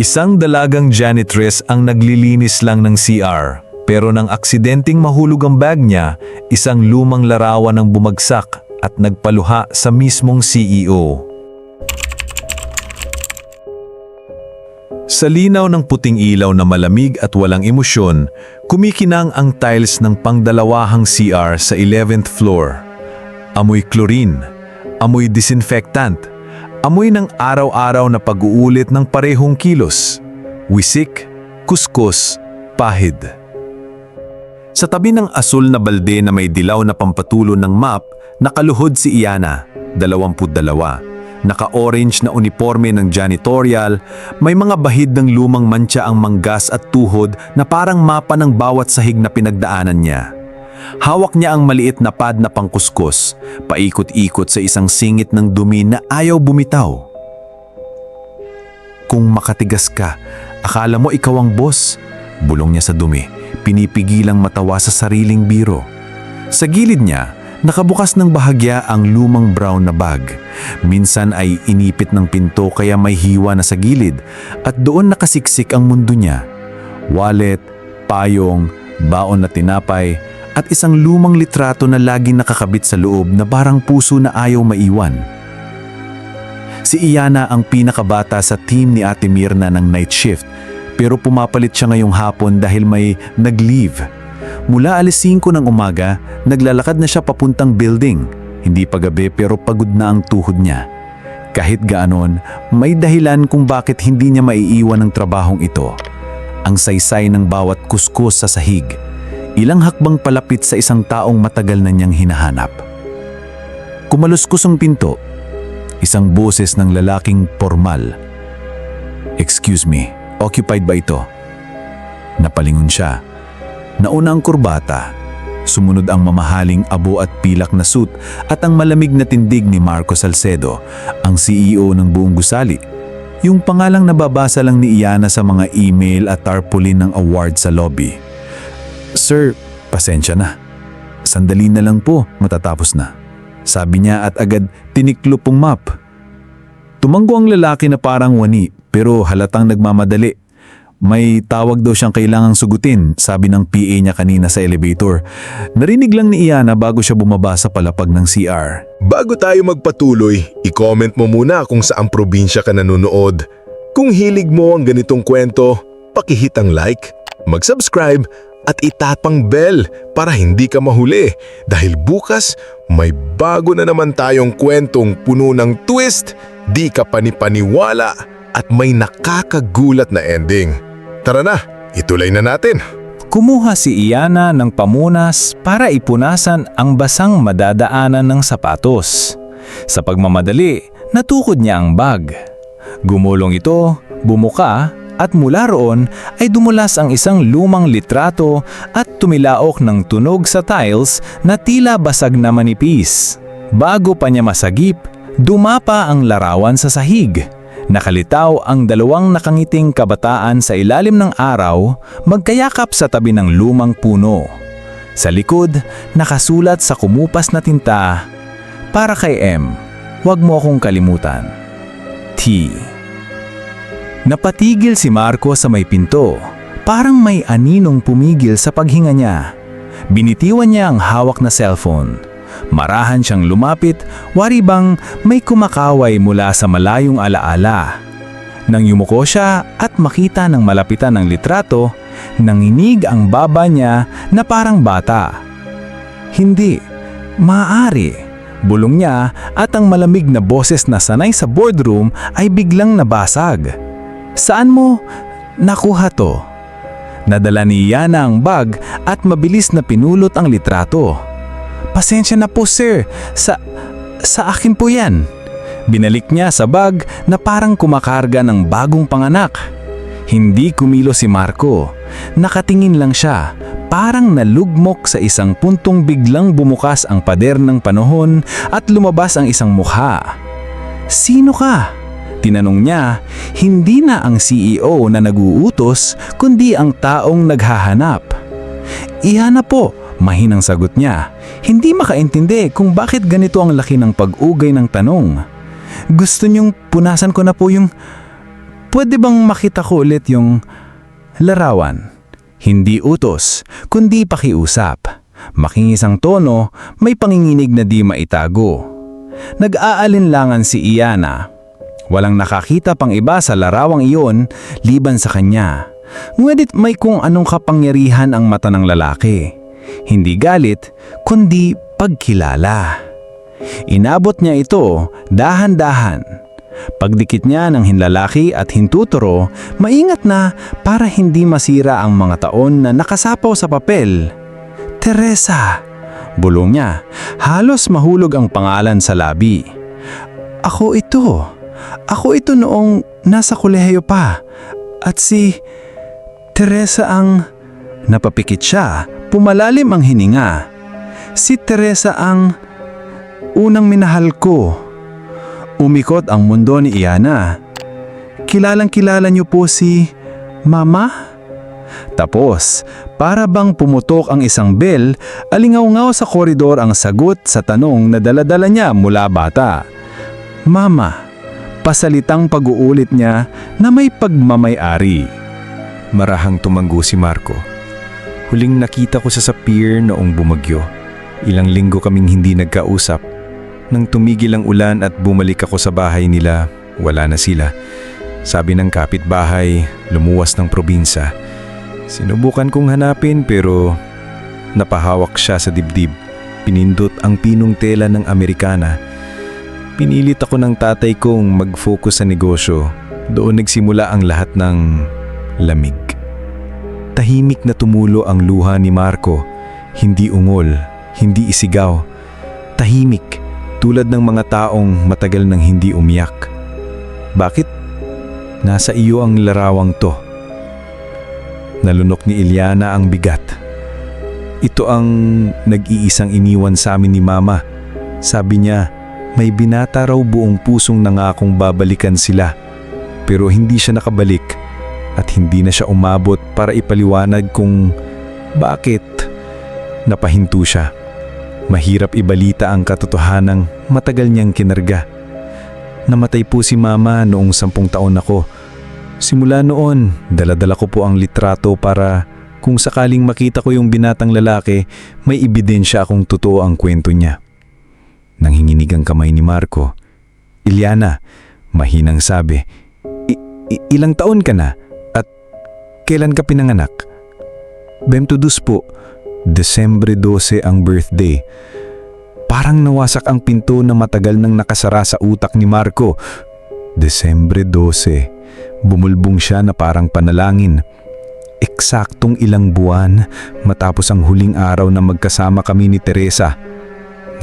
Isang dalagang janitress ang naglilinis lang ng CR. Pero nang aksidenteng mahulog ang bag niya, isang lumang larawan ang bumagsak at nagpaluha sa mismong CEO. Sa linaw ng puting ilaw na malamig at walang emosyon, kumikinang ang tiles ng pangdalawahang CR sa 11th floor. Amoy chlorine, amoy disinfectant, amoy ng araw-araw na pag-uulit ng parehong kilos. Wisik, kuskus, pahid. Sa tabi ng asul na balde na may dilaw na pampatulo ng map, nakaluhod si Iana, 22. Naka-orange na uniforme ng janitorial, may mga bahid ng lumang mantsa ang manggas at tuhod na parang mapa ng bawat sahig na pinagdaanan niya. Hawak niya ang maliit na pad na pangkuskus, paikot-ikot sa isang singit ng dumi na ayaw bumitaw. Kung makatigas ka, akala mo ikaw ang boss. Bulong niya sa dumi, pinipigilang matawa sa sariling biro. Sa gilid niya, nakabukas ng bahagya ang lumang brown na bag. Minsan ay inipit ng pinto kaya may hiwa na sa gilid at doon nakasiksik ang mundo niya. Wallet, payong, baon na tinapay at isang lumang litrato na laging nakakabit sa loob na parang puso na ayaw maiwan. Si Iana ang pinakabata sa team ni Ate Mirna ng night shift pero pumapalit siya ngayong hapon dahil may nag-leave. Mula alas 5 ng umaga, naglalakad na siya papuntang building. Hindi pa gabi pero pagod na ang tuhod niya. Kahit gaanon, may dahilan kung bakit hindi niya maiiwan ang trabahong ito. Ang saysay ng bawat kuskus sa sahig. Ilang hakbang palapit sa isang taong matagal na niyang hinahanap. Kumaluskos ang pinto. Isang boses ng lalaking formal. Excuse me, occupied ba ito? Napalingon siya. Nauna ang kurbata. Sumunod ang mamahaling abo at pilak na suit at ang malamig na tindig ni Marco Salcedo, ang CEO ng buong gusali. Yung pangalang nababasa lang ni Iana sa mga email at tarpaulin ng award sa lobby. Sir, pasensya na. Sandali na lang po, matatapos na. Sabi niya at agad tiniklo pong map. Tumanggo ang lalaki na parang wani pero halatang nagmamadali. May tawag daw siyang kailangang sugutin, sabi ng PA niya kanina sa elevator. Narinig lang ni Iana bago siya bumaba sa palapag ng CR. Bago tayo magpatuloy, i-comment mo muna kung saang probinsya ka nanonood. Kung hilig mo ang ganitong kwento, pakihit ang like, mag-subscribe at itapang bell para hindi ka mahuli dahil bukas may bago na naman tayong kwentong puno ng twist, di ka panipaniwala at may nakakagulat na ending. Tara na, ituloy na natin. Kumuha si Iana ng pamunas para ipunasan ang basang madadaanan ng sapatos. Sa pagmamadali, natukod niya ang bag. Gumulong ito, bumuka, at mula roon ay dumulas ang isang lumang litrato at tumilaok ng tunog sa tiles na tila basag na manipis. Bago pa niya masagip, dumapa ang larawan sa sahig. Nakalitaw ang dalawang nakangiting kabataan sa ilalim ng araw, magkayakap sa tabi ng lumang puno. Sa likod, nakasulat sa kumupas na tinta, Para kay M, huwag mo akong kalimutan. T. Napatigil si Marco sa may pinto, parang may aninong pumigil sa paghinga niya. Binitiwan niya ang hawak na cellphone. Marahan siyang lumapit, wari bang may kumakaway mula sa malayong alaala. Nang yumuko siya at makita ng malapitan ng litrato, nanginig ang baba niya na parang bata. Hindi, maaari. Bulong niya at ang malamig na boses na sanay sa boardroom ay biglang nabasag. Saan mo nakuha to? Nadala ni Yana ang bag at mabilis na pinulot ang litrato. Pasensya na po sir, sa, sa akin po yan. Binalik niya sa bag na parang kumakarga ng bagong panganak. Hindi kumilo si Marco. Nakatingin lang siya, parang nalugmok sa isang puntong biglang bumukas ang pader ng panahon at lumabas ang isang mukha. Sino ka? Tinanong niya, hindi na ang CEO na naguutos, kundi ang taong naghahanap. Iyan na po, mahinang sagot niya. Hindi makaintindi kung bakit ganito ang laki ng pag-ugay ng tanong. Gusto niyong punasan ko na po yung... pwede bang makita ko ulit yung larawan? Hindi utos, kundi pakiusap. Makingis ang tono, may panginginig na di maitago. Nag-aalinlangan si Iana. Walang nakakita pang iba sa larawang iyon liban sa kanya. Ngunit may kung anong kapangyarihan ang mata ng lalaki. Hindi galit, kundi pagkilala. Inabot niya ito dahan-dahan. Pagdikit niya ng hinlalaki at hintuturo, maingat na para hindi masira ang mga taon na nakasapaw sa papel. Teresa! Bulong niya, halos mahulog ang pangalan sa labi. Ako ito. Ako ito noong nasa kolehiyo pa. At si Teresa ang... Napapikit siya, pumalalim ang hininga. Si Teresa ang unang minahal ko. Umikot ang mundo ni Iana. Kilalang kilala niyo po si Mama? Tapos, para bang pumutok ang isang bell, alingaw-ngaw sa koridor ang sagot sa tanong na daladala niya mula bata. Mama, pasalitang pag-uulit niya na may pagmamayari. Marahang tumanggo si Marco. Huling nakita ko sa sa pier noong bumagyo. Ilang linggo kaming hindi nagkausap. Nang tumigil ang ulan at bumalik ako sa bahay nila, wala na sila. Sabi ng kapitbahay, lumuwas ng probinsya. Sinubukan kong hanapin pero napahawak siya sa dibdib. Pinindot ang pinong tela ng Amerikana. Pinilit ako ng tatay kong mag-focus sa negosyo. Doon nagsimula ang lahat ng lamig. Tahimik na tumulo ang luha ni Marco. Hindi ungol, hindi isigaw. Tahimik, tulad ng mga taong matagal nang hindi umiyak. Bakit? Nasa iyo ang larawang to. Nalunok ni Ilyana ang bigat. Ito ang nag-iisang iniwan sa amin ni Mama. Sabi niya, may binata raw buong pusong nangakong babalikan sila. Pero hindi siya nakabalik at hindi na siya umabot para ipaliwanag kung bakit napahinto siya. Mahirap ibalita ang katotohanang matagal niyang kinarga. Namatay po si mama noong sampung taon ako. Simula noon, daladala ko po ang litrato para kung sakaling makita ko yung binatang lalaki, may ebidensya akong totoo ang kwento niya. Nanghinginig ang kamay ni Marco. Ilyana, mahinang sabi, "I- i- ilang taon ka na? At kailan ka pinanganak? Bemtudus po, Desembre 12 ang birthday. Parang nawasak ang pinto na matagal nang nakasara sa utak ni Marco. Desembre 12. Bumulbong siya na parang panalangin. Eksaktong ilang buwan matapos ang huling araw na magkasama kami ni Teresa.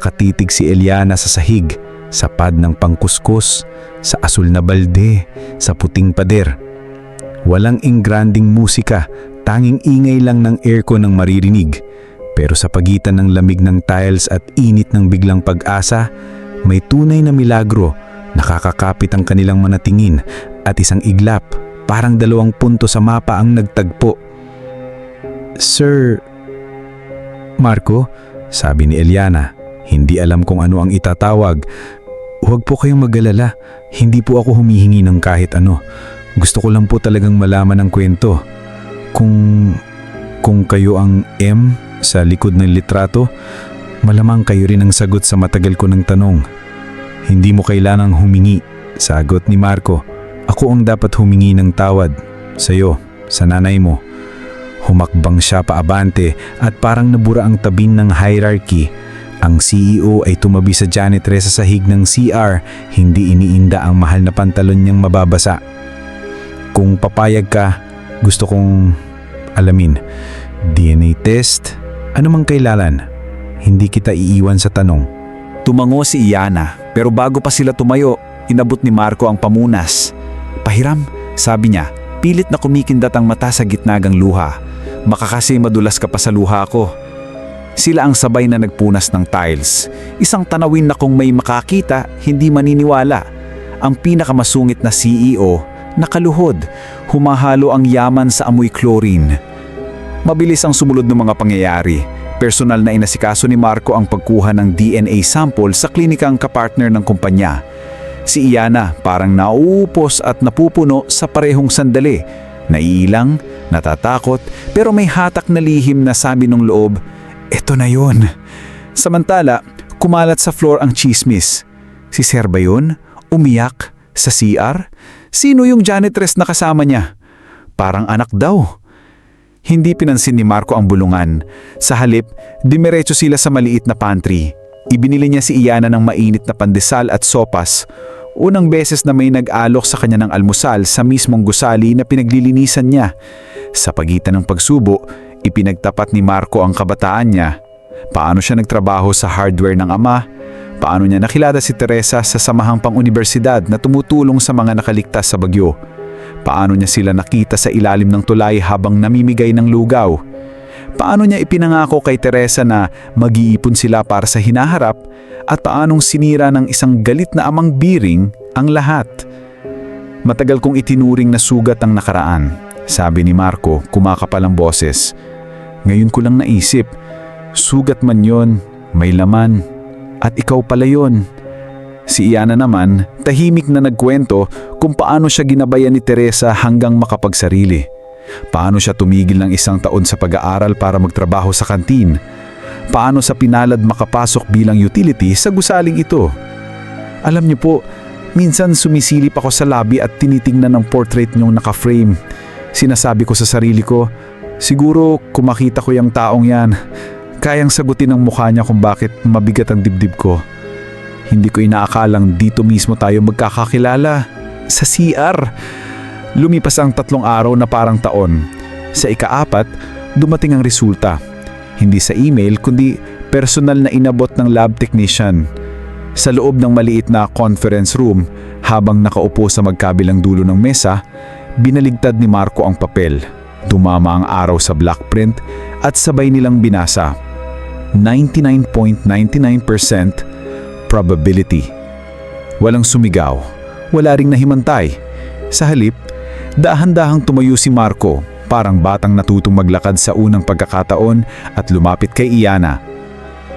Nakatitig si Eliana sa sahig, sa pad ng pangkuskus, sa asul na balde, sa puting pader. Walang ingranding musika, tanging ingay lang ng aircon ang maririnig. Pero sa pagitan ng lamig ng tiles at init ng biglang pag-asa, may tunay na milagro, nakakakapit ang kanilang manatingin at isang iglap, parang dalawang punto sa mapa ang nagtagpo. Sir... Marco, sabi ni Eliana, hindi alam kung ano ang itatawag. Huwag po kayong mag-alala, hindi po ako humihingi ng kahit ano. Gusto ko lang po talagang malaman ang kwento. Kung kung kayo ang M sa likod ng litrato, malamang kayo rin ang sagot sa matagal ko ng tanong. Hindi mo kailangang humingi, sagot ni Marco. Ako ang dapat humingi ng tawad. Sa'yo, sa nanay mo. Humakbang siya paabante at parang nabura ang tabin ng hierarchy. Ang CEO ay tumabi sa janitre sa sahig ng CR, hindi iniinda ang mahal na pantalon niyang mababasa. Kung papayag ka, gusto kong alamin. DNA test, anumang kailalan. Hindi kita iiwan sa tanong. Tumango si Iana, pero bago pa sila tumayo, inabot ni Marco ang pamunas. Pahiram, sabi niya, pilit na kumikindat ang mata sa gitnagang luha. Makakasi madulas ka pa sa luha ko. Sila ang sabay na nagpunas ng tiles. Isang tanawin na kung may makakita, hindi maniniwala. Ang pinakamasungit na CEO, nakaluhod, humahalo ang yaman sa amoy chlorine. Mabilis ang sumunod ng mga pangyayari. Personal na inasikaso ni Marco ang pagkuha ng DNA sample sa klinikang kapartner ng kumpanya. Si Iana parang nauupos at napupuno sa parehong sandali. Naiilang, natatakot, pero may hatak na lihim na sabi ng loob, Eto na yon. Samantala, kumalat sa floor ang chismis. Si Sir ba? Umiyak? Sa CR? Sino yung janitress na kasama niya? Parang anak daw. Hindi pinansin ni Marco ang bulungan. Sa halip, dimiretso sila sa maliit na pantry. Ibinili niya si Iana ng mainit na pandesal at sopas. Unang beses na may nag-alok sa kanya ng almusal sa mismong gusali na pinaglilinisan niya. Sa pagitan ng pagsubo, ipinagtapat ni Marco ang kabataan niya. Paano siya nagtrabaho sa hardware ng ama? Paano niya nakilala si Teresa sa samahang pang-unibersidad na tumutulong sa mga nakaligtas sa bagyo? Paano niya sila nakita sa ilalim ng tulay habang namimigay ng lugaw? Paano niya ipinangako kay Teresa na mag-iipon sila para sa hinaharap at paanong sinira ng isang galit na amang biring ang lahat? Matagal kong itinuring na sugat ang nakaraan, sabi ni Marco kumakapal ang boses. Ngayon ko lang naisip, sugat man yon, may laman, at ikaw pala yon. Si Iana naman, tahimik na nagkwento kung paano siya ginabayan ni Teresa hanggang makapagsarili. Paano siya tumigil ng isang taon sa pag-aaral para magtrabaho sa kantin. Paano sa pinalad makapasok bilang utility sa gusaling ito. Alam niyo po, minsan sumisilip ako sa lobby at tinitingnan ang portrait niyong naka-frame. Sinasabi ko sa sarili ko, siguro kung makita ko yung taong yan, kayang sagutin ang mukha niya kung bakit mabigat ang dibdib ko. Hindi ko inaakalang dito mismo tayo magkakakilala. Sa CR. Lumipas ang tatlong araw na parang taon. Sa ikaapat, dumating ang resulta. Hindi sa email kundi personal na inabot ng lab technician. Sa loob ng maliit na conference room, habang nakaupo sa magkabilang dulo ng mesa, binaligtad ni Marco ang papel. Tumama ang araw sa black print at sabay nilang binasa. 99.99% probability. Walang sumigaw, wala ring nahimantay. Sa halip, dahan-dahang tumayo si Marco, parang batang natutong maglakad sa unang pagkakataon at lumapit kay Iana.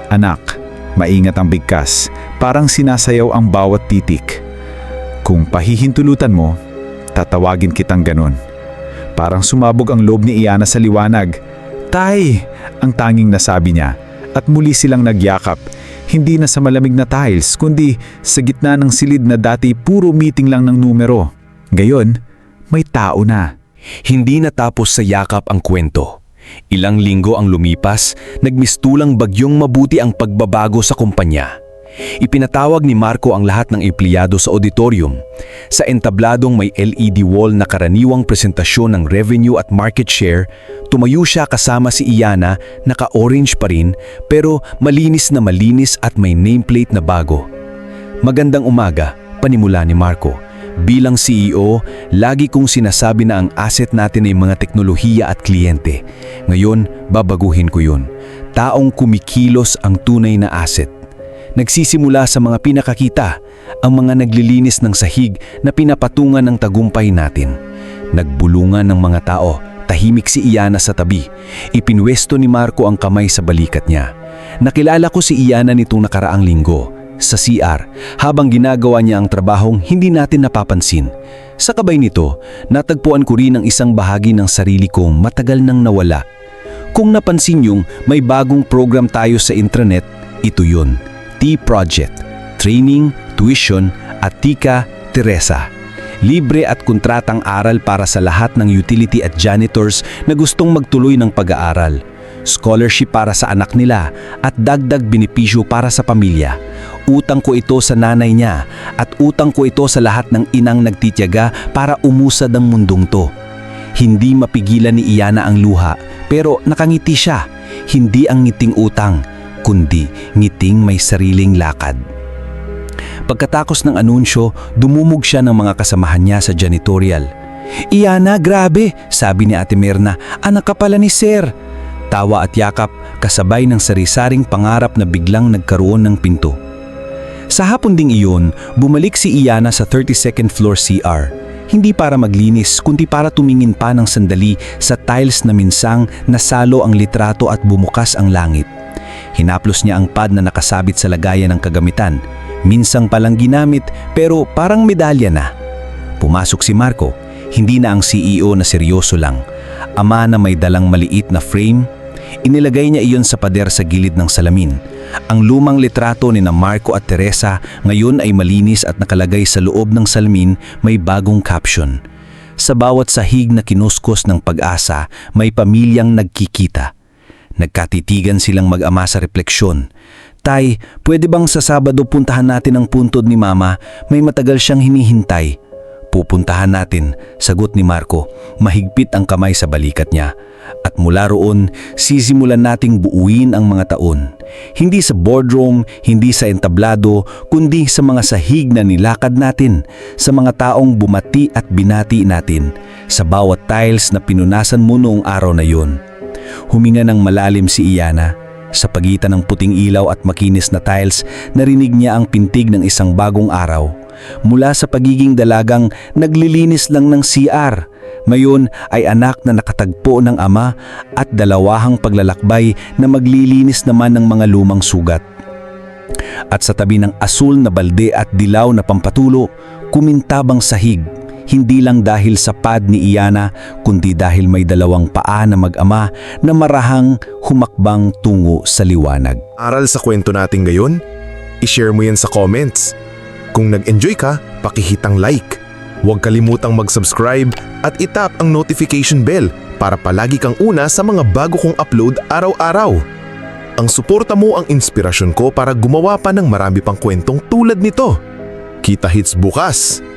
Anak, maingat ang bigkas, parang sinasayaw ang bawat titik. Kung pahihintulutan mo, tatawagin kitang ganon. Parang sumabog ang loob ni Iana sa liwanag. Tay! Ang tanging nasabi niya. At muli silang nagyakap. Hindi na sa malamig na tiles, kundi sa gitna ng silid na dati puro meeting lang ng numero. Gayon, may tao na. Hindi natapos sa yakap ang kwento. Ilang linggo ang lumipas, nagmistulang bagyong mabuti ang pagbabago sa kumpanya. Ipinatawag ni Marco ang lahat ng empleyado sa auditorium. Sa entabladong may LED wall na karaniwang presentasyon ng revenue at market share, tumayo siya kasama si Iana, naka-orange pa rin, pero malinis na malinis at may nameplate na bago. Magandang umaga, panimula ni Marco. Bilang CEO, lagi kong sinasabi na ang asset natin ay mga teknolohiya at kliyente. Ngayon, babaguhin ko yun. Taong kumikilos ang tunay na asset. Nagsisimula sa mga pinakakita, ang mga naglilinis ng sahig na pinapatungan ng tagumpay natin. Nagbulungan ng mga tao, tahimik si Iana sa tabi. Ipinwesto ni Marco ang kamay sa balikat niya. Nakilala ko si Iana nitong nakaraang linggo sa CR habang ginagawa niya ang trabahong hindi natin napapansin. Sa kabay nito, natagpuan ko rin ang isang bahagi ng sarili kong matagal nang nawala. Kung napansin yung may bagong program tayo sa intranet, ito yun. T-Project, Training, Tuition at Tika Teresa. Libre at kontratang aral para sa lahat ng utility at janitors na gustong magtuloy ng pag-aaral. Scholarship para sa anak nila at dagdag benepisyo para sa pamilya. Utang ko ito sa nanay niya at utang ko ito sa lahat ng inang nagtityaga para umusad ang mundong to. Hindi mapigilan ni Iana ang luha pero nakangiti siya. Hindi ang ngiting utang, kundi ngiting may sariling lakad. Pagkatapos ng anunsyo, dumumog siya ng mga kasamahan niya sa janitorial. Iana, grabe, sabi ni Ate Mirna, anak ka pala ni Sir. Tawa at yakap, kasabay ng sarisaring pangarap na biglang nagkaroon ng pinto. Sa hapon ding iyon, bumalik si Iana sa 32nd floor CR. Hindi para maglinis, kundi para tumingin pa ng sandali sa tiles na minsang nasalo ang litrato at bumukas ang langit. Hinaplos niya ang pad na nakasabit sa lagayan ng kagamitan. Minsang palang ginamit pero parang medalya na. Pumasok si Marco, hindi na ang CEO na seryoso lang. Ama na may dalang maliit na frame. Inilagay niya iyon sa pader sa gilid ng salamin. Ang lumang litrato ni na Marco at Teresa ngayon ay malinis at nakalagay sa loob ng salamin may bagong caption. Sa bawat sahig na kinuskos ng pag-asa, may pamilyang nagkikita. Nagkatitigan silang mag-ama sa refleksyon. Tay, pwede bang sa Sabado puntahan natin ang puntod ni Mama? May matagal siyang hinihintay. Pupuntahan natin, sagot ni Marco. Mahigpit ang kamay sa balikat niya. At mula roon, sisimulan nating buuin ang mga taon. Hindi sa boardroom, hindi sa entablado, kundi sa mga sahig na nilakad natin, sa mga taong bumati at binati natin, sa bawat tiles na pinunasan mo noong araw na yon. Huminga ng malalim si Iyana. Sa pagitan ng puting ilaw at makinis na tiles, narinig niya ang pintig ng isang bagong araw. Mula sa pagiging dalagang naglilinis lang ng CR, mayon ay anak na nakatagpo ng ama at dalawahang paglalakbay na maglilinis naman ng mga lumang sugat. At sa tabi ng asul na balde at dilaw na pampatulo, kumintabang sahig, hindi lang dahil sa pad ni Iyana, kundi dahil may dalawang paa na mag-ama na marahang humakbang tungo sa liwanag. Aral sa kwento natin ngayon? I-share mo yan sa comments. Kung nag-enjoy ka, pakihitang like. Huwag kalimutang mag-subscribe at itap ang notification bell para palagi kang una sa mga bago kong upload araw-araw. Ang suporta mo ang inspirasyon ko para gumawa pa ng marami pang kwentong tulad nito. Kita hits bukas!